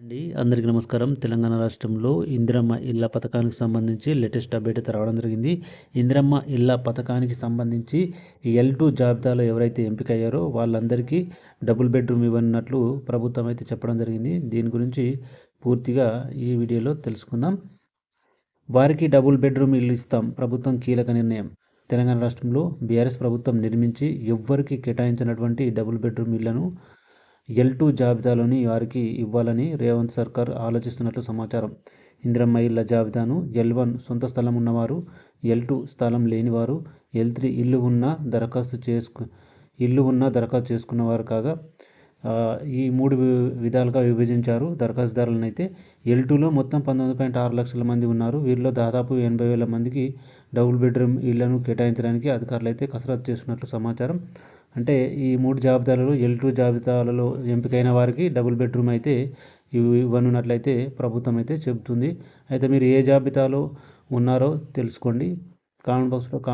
అండి. అందరికీ నమస్కారం. తెలంగాణ రాష్ట్రంలో ఇందిరమ్మ ఇళ్ళ పథకానికి సంబంధించి లేటెస్ట్ అప్డేట్ అయితే రావడం జరిగింది. ఇందిరమ్మ ఇళ్ళ పథకానికి సంబంధించి ఎల్ టూ జాబితాలో ఎవరైతే ఎంపికయ్యారో వాళ్ళందరికీ డబుల్ బెడ్రూమ్ ఇవ్వనున్నట్లు ప్రభుత్వం అయితే చెప్పడం జరిగింది. దీని గురించి పూర్తిగా ఈ వీడియోలో తెలుసుకుందాం. వారికి డబుల్ బెడ్రూమ్ ఇల్లు ఇస్తాం. ప్రభుత్వం కీలక నిర్ణయం. తెలంగాణ రాష్ట్రంలో బీఆర్ఎస్ ప్రభుత్వం నిర్మించి ఎవ్వరికి కేటాయించినటువంటి డబుల్ బెడ్రూమ్ ఇళ్ళను ఎల్ టూ జాబితాలోని వారికి ఇవ్వాలని రేవంత్ సర్కార్ ఆలోచిస్తున్నట్లు సమాచారం. ఇందిరమ్మ ఇళ్ళ జాబితాను ఎల్ వన్ సొంత స్థలం ఉన్నవారు ఎల్ టూ స్థలం లేనివారు ఎల్ త్రీ ఇల్లు ఉన్న దరఖాస్తు చేసుకు ఇల్లు ఉన్న దరఖాస్తు చేసుకున్నవారు కాగా ఈ మూడు విధాలుగా విభజించారు దరఖాస్తుదారులను అయితే ఎల్ టూలో మొత్తం పంతొమ్మిది పాయింట్ ఆరు లక్షల మంది ఉన్నారు. వీరిలో దాదాపు ఎనభై వేల మందికి డబుల్ బెడ్రూమ్ ఇళ్ళను కేటాయించడానికి అధికారులు అయితే కసరత్తు చేస్తున్నట్లు సమాచారం. అంటే ఈ మూడు జాబితాలలో ఎల్ టూ జాబితాలలో ఎంపికైన వారికి డబుల్ బెడ్రూమ్ అయితే ఇవ్వనున్నట్లయితే ప్రభుత్వం అయితే చెబుతుంది. అయితే మీరు ఏ జాబితాలో ఉన్నారో తెలుసుకోండి. కామెంట్ బాక్స్లో కామెంట్